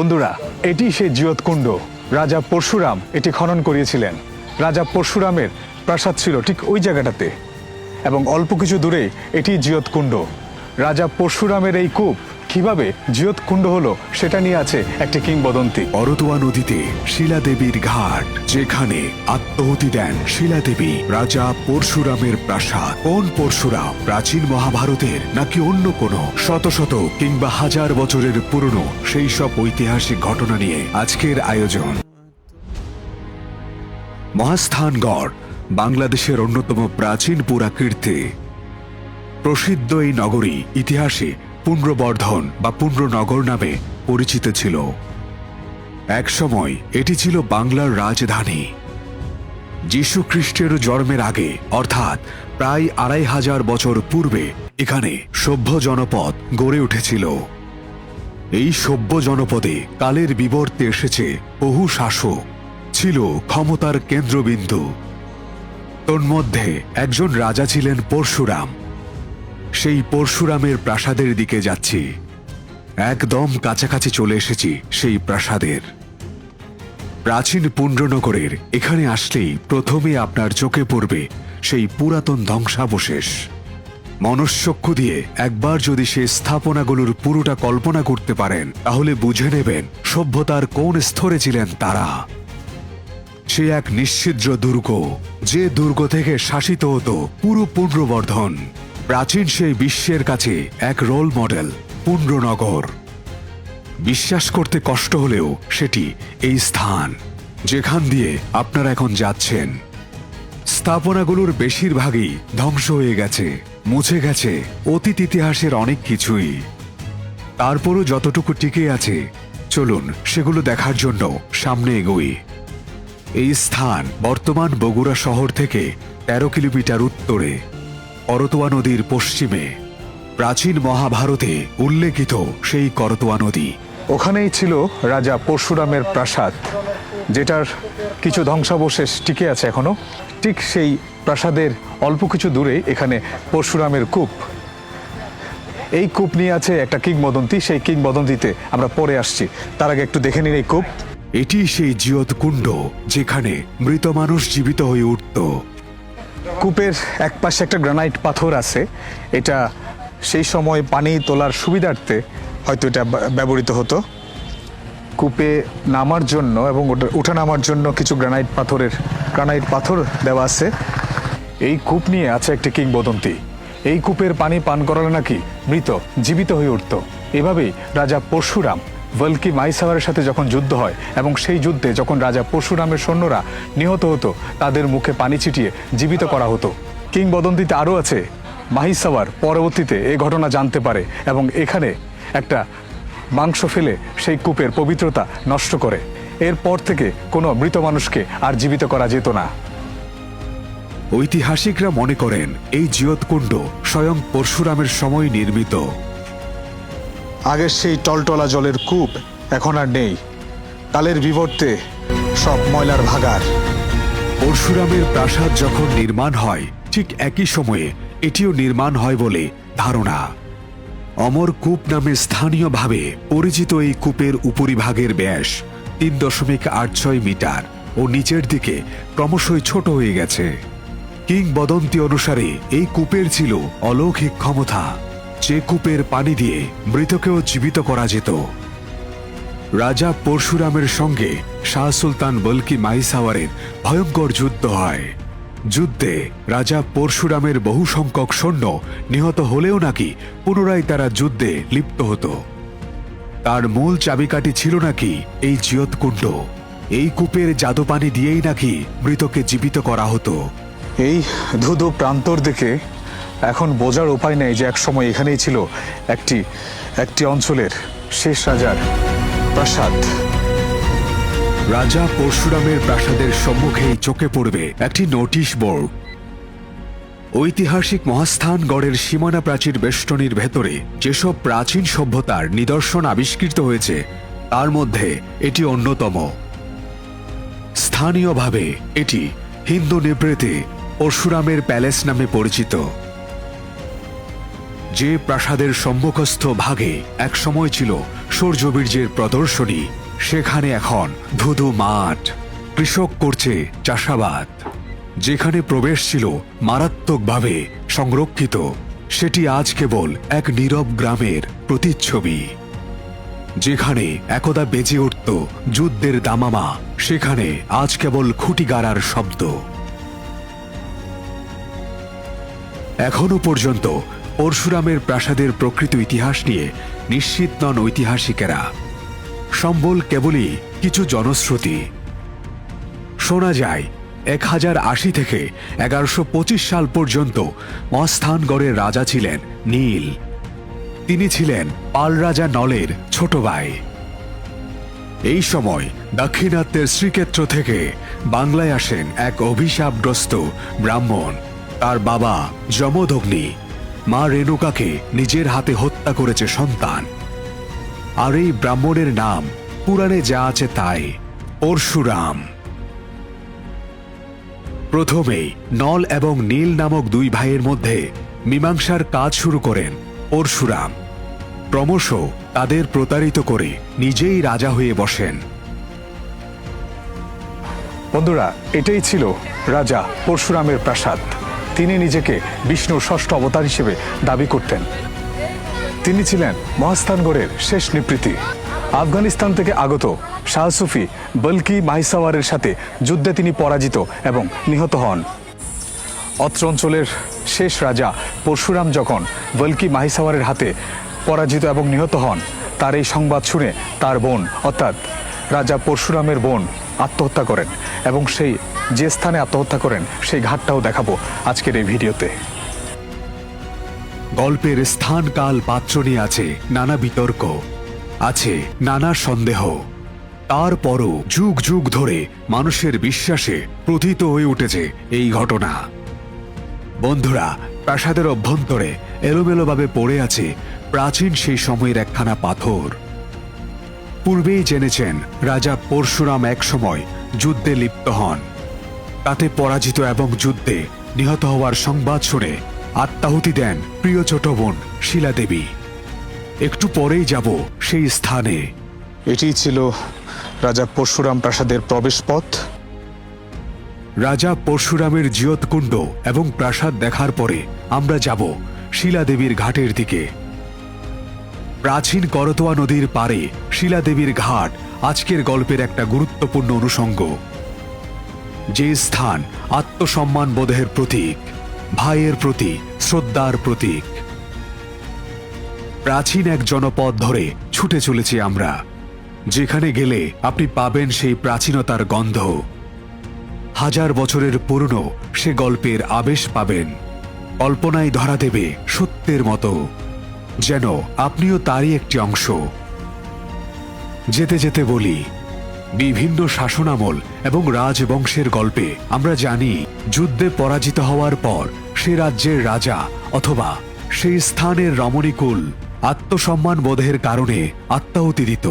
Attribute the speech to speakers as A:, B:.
A: বন্ধুরা, এটি সেই জিয়তকুণ্ড রাজা পরশুরাম এটি খনন করিয়েছিলেন। রাজা পরশুরামের প্রাসাদ ছিল ঠিক ওই জায়গাটাতে। এবং অল্প কিছু দূরে এটি জিয়তকুণ্ড রাজা পরশুরামের এই কূপ কীভাবে জিয়তকুণ্ড হলো সেটা নিয়ে আছে একটি কিংবদন্তি।
B: অরতুয়া নদীতে শিলাদেবীর ঘাট, যেখানে আত্মহতি দেন শিলাদেবী রাজা পরশুরামের প্রাসাদ। কোন পরশুরাম? প্রাচীন মহাভারতের নাকি অন্য কোনো? শত শত কিংবা হাজার বছরের পুরনো সেই সব ঐতিহাসিক ঘটনা নিয়ে আজকের আয়োজন। মহাস্থানগড়, বাংলাদেশের অন্যতম প্রাচীন পুরাকীর্তি। প্রসিদ্ধ এই নগরী ইতিহাসে পুণ্যবর্ধন বা পুণ্যনগর নামে পরিচিত ছিল। একসময় এটি ছিল বাংলার রাজধানী। যীশু খ্রিস্টের জন্মের আগে, অর্থাৎ প্রায় আড়াই হাজার বছর পূর্বে, এখানে সভ্য জনপদ গড়ে উঠেছিল। এই সভ্য জনপদে কালের বিবর্তে এসেছে বহু শাসক, ছিল ক্ষমতার কেন্দ্রবিন্দু। তন্মধ্যে একজন রাজা ছিলেন পরশুরাম। সেই পরশুরামের প্রাসাদের দিকে যাচ্ছি। একদম কাছাকাছি চলে এসেছি সেই প্রাসাদের। প্রাচীন পুণ্ড্রনগরের এখানে আসলেই প্রথমে আপনার চোখে পড়বে সেই পুরাতন ধ্বংসাবশেষ। মনস্চক্ষু দিয়ে একবার যদি সে স্থাপনাগুলোর পুরোটা কল্পনা করতে পারেন, তাহলে বুঝে নেবেন সভ্যতার কোন স্তরে ছিলেন তারা। সে এক নিশ্চিদ্র দুর্গ, যে দুর্গ থেকে শাসিত হতো পুরো পুণ্যবর্ধন। প্রাচীন সেই বিশ্বের কাছে এক রোল মডেল পুণ্যনগর বিশ্বাস করতে কষ্ট হলেও সেটি এই স্থান, যেখান দিয়ে আপনারা এখন যাচ্ছেন। স্থাপনাগুলোর বেশিরভাগই ধ্বংস হয়ে গেছে, মুছে গেছে, অতীত ইতিহাসের অনেক কিছুই। তারপরও যতটুকু টিকে আছে, চলুন সেগুলো দেখার জন্য সামনে এগোই। এই স্থান বর্তমান বগুড়া শহর থেকে তেরো কিলোমিটার উত্তরে। করতোয়া নদীর পশ্চিমে। প্রাচীন মহাভারতে উল্লেখিত সেই করতোয়া নদী।
A: ওখানেই ছিল রাজা পরশুরামের প্রাসাদ, যেটার কিছু ধ্বংসাবশেষ টিকে আছে এখনও। ঠিক সেই প্রাসাদের অল্প কিছু দূরে এখানে পরশুরামের কূপ। এই কূপ নিয়ে আছে একটা কিংবদন্তি, সেই কিংবদন্তিতে আমরা পরে আসছি। তার আগে একটু দেখে নিন এই কূপ।
B: এটি সেই জিয়ত কুণ্ড যেখানে মৃত মানুষ জীবিত হয়ে উঠত।
A: কূপের এক পাশে একটা গ্রানাইট পাথর আছে। এটা সেই সময় পানি তোলার সুবিধার্থে হয়তো এটা ব্যা- ব্যবহৃত হতো। কূপে নামার জন্য এবং উঠে নামার জন্য কিছু গ্রানাইট পাথরের, গ্রানাইট পাথর দেওয়া আছে। এই কূপ নিয়ে আছে একটি কিংবদন্তি। এই কূপের পানি পান করালে নাকি মৃত, জীবিত হয়ে উঠত। এভাবেই রাজা পরশুরাম বলকি মাইসাওয়ারের সাথে যখন যুদ্ধ হয় এবং সেই যুদ্ধে যখন রাজা পরশুরামের সৈন্যরা নিহত হতো, তাদের মুখে পানি ছিটিয়ে জীবিত করা হতো। কিংবদন্তিতে আরও আছে মাহিসাওয়ার পরবর্তীতে এ ঘটনা জানতে পারে এবং এখানে একটা মাংস ফেলে সেই কূপের পবিত্রতা নষ্ট করে। এরপর থেকে কোনো মৃত মানুষকে আর জীবিত করা যেত না।
B: ঐতিহাসিকরা মনে করেন, এই জিয়তকুণ্ড স্বয়ং পরশুরামের সময় নির্মিত।
A: আগের সেই টলটলা জলের কূপ এখন আর নেই। কালের বিবর্তে সব ময়লার ভাগার।
B: পরশুরামের প্রাসাদ যখন নির্মাণ হয়, ঠিক একই সময়ে এটিও নির্মাণ হয় বলে ধারণা। অমর কূপ নামে স্থানীয়ভাবে পরিচিত এই কূপের উপরিভাগের ব্যাস তিন দশমিক আট ছয় মিটার ও নিচের দিকে ক্রমশই ছোট হয়ে গেছে। কিংবদন্তি অনুসারে এই কূপের ছিল অলৌকিক ক্ষমতা। যে কূপের পানি দিয়ে মৃতকেও জীবিত করা যেত। রাজা পরশুরামের সঙ্গে শাহ সুলতান বলকি মাইসাওয়ারের ভয়ঙ্কর যুদ্ধ হয়। যুদ্ধে রাজা পরশুরামের বহু সংখ্যক সৈন্য নিহত হলেও নাকি পুনরায় তারা যুদ্ধে লিপ্ত হতো। তার মূল চাবিকাঠি ছিল নাকি এই জিয়তকুণ্ড। এই কূপের জাদু পানি দিয়েই নাকি মৃতকে জীবিত করা হতো।
A: এই ধুধু প্রান্তর দেখে এখন বোঝার উপায় নেই যে একসময় এখানেই ছিল একটি একটি অঞ্চলের শেষ রাজার প্রাসাদ।
B: রাজা পরশুরামের প্রাসাদের সম্মুখেই চোখে পড়বে একটি নোটিশ বোর্ড। ঐতিহাসিক মহাস্থানগড়ের সীমানা প্রাচীর বেষ্টনীর ভেতরে যেসব প্রাচীন সভ্যতার নিদর্শন আবিষ্কৃত হয়েছে, তার মধ্যে এটি অন্যতম। স্থানীয়ভাবে এটি হিন্দু নিবৃতে পরশুরামের প্যালেস নামে পরিচিত। যে প্রাসাদের সম্মুখস্থ ভাগে এক সময় ছিল সূর্যবীর্যের প্রদর্শনী, সেখানে এখন ধুধু মাঠ। কৃষক করছে চাষাবাদ। যেখানে প্রবেশ ছিল মারাত্মকভাবে সংরক্ষিত, সেটি আজ কেবল এক নীরব গ্রামের প্রতিচ্ছবি। যেখানে একদা বেজে উঠত যুদ্ধের দামামা, সেখানে আজ কেবল খুঁটি গাড়ার শব্দ। এখনও পর্যন্ত পরশুরামের প্রাসাদের প্রকৃত ইতিহাস নিয়ে নিশ্চিত নন ঐতিহাসিকেরা। সম্বল কেবলই কিছু জনশ্রুতি। শোনা যায় এক হাজার আশি থেকে এগারোশো পঁচিশ সাল পর্যন্ত মস্থানগড়ের রাজা ছিলেন নীল। তিনি ছিলেন পাল রাজা নলের ছোট ভাই। এই সময় দাক্ষিণাত্যের শ্রীক্ষেত্র থেকে বাংলায় আসেন এক অভিশাপগ্রস্ত ব্রাহ্মণ। তার বাবা যমদগ্নি। মা রেণুকাকে নিজের হাতে হত্যা করেছে সন্তান। আর এই ব্রাহ্মণের নাম পুরাণে যা আছে তাই, পরশুরাম। প্রথমেই নল এবং নীল নামক দুই ভাইয়ের মধ্যে মীমাংসার কাজ শুরু করেন পরশুরাম। ক্রমশ তাদের প্রতারিত করে নিজেই রাজা হয়ে বসেন।
A: বন্ধুরা, এটাই ছিল রাজা পরশুরামের প্রাসাদ। তিনি নিজেকে বিষ্ণুর ষষ্ঠ অবতার হিসেবে দাবি করতেন। তিনি ছিলেন মহাস্থানগড়ের শেষ নিবৃত্তি। আফগানিস্তান থেকে আগত শাহ সুফি বলকি মাহিসাওয়ারের সাথে যুদ্ধে তিনি পরাজিত এবং নিহত হন। অত্র অঞ্চলের শেষ রাজা পরশুরাম যখন বলকি মাহিসাওয়ারের হাতে পরাজিত এবং নিহত হন, তার এই সংবাদ শুনে তার বোন, অর্থাৎ রাজা পরশুরামের বোন আত্মহত্যা করেন এবং সেই যে স্থানে আত্মহত্যা করেন, সেই ঘাটটাও দেখাবো আজকের এই ভিডিওতে।
B: গল্পের স্থান কাল পাত্র নিয়ে আছে নানা বিতর্ক, আছে নানা সন্দেহ। তারপরও যুগ যুগ ধরে মানুষের বিশ্বাসে প্রথিত হয়ে উঠেছে এই ঘটনা। বন্ধুরা, প্রাসাদের অভ্যন্তরে এলোমেলোভাবে পড়ে আছে প্রাচীন সেই সময়ের একখানা পাথর। পূর্বেই জেনেছেন রাজা পরশুরাম একসময় যুদ্ধে লিপ্ত হন। তাতে পরাজিত এবং যুদ্ধে নিহত হওয়ার সংবাদ শুনে আত্মাহুতি দেন প্রিয় ছোট বোন শিলা দেবী একটু পরেই যাব সেই স্থানে।
A: এটি ছিল রাজা পরশুরাম প্রাসাদের প্রবেশ পথ
B: রাজা পরশুরামের জিয়তকুণ্ড এবং প্রাসাদ দেখার পরে আমরা যাব শিলাদেবীর ঘাটের দিকে। প্রাচীন করতোয়া নদীর পারে শিলাদেবীর ঘাট আজকের গল্পের একটা গুরুত্বপূর্ণ অনুষঙ্গ। যে স্থান আত্মসম্মান বোধের প্রতীক, ভাইয়ের প্রতি শ্রদ্ধার প্রতীক। প্রাচীন এক জনপদ ধরে ছুটে চলেছি আমরা, যেখানে গেলে আপনি পাবেন সেই প্রাচীনতার গন্ধ। হাজার বছরের পুরনো সে গল্পের আবেশ পাবেন। কল্পনায় ধরা দেবে সত্যের মতো। যেন আপনিও তারই একটি অংশ। যেতে যেতে বলি, বিভিন্ন শাসনামল এবং রাজবংশের গল্পে আমরা জানি, যুদ্ধে পরাজিত হওয়ার পর সে রাজ্যের রাজা অথবা সেই স্থানের রমণীকুল আত্মসম্মান বোধের কারণে আত্মাহতি দিত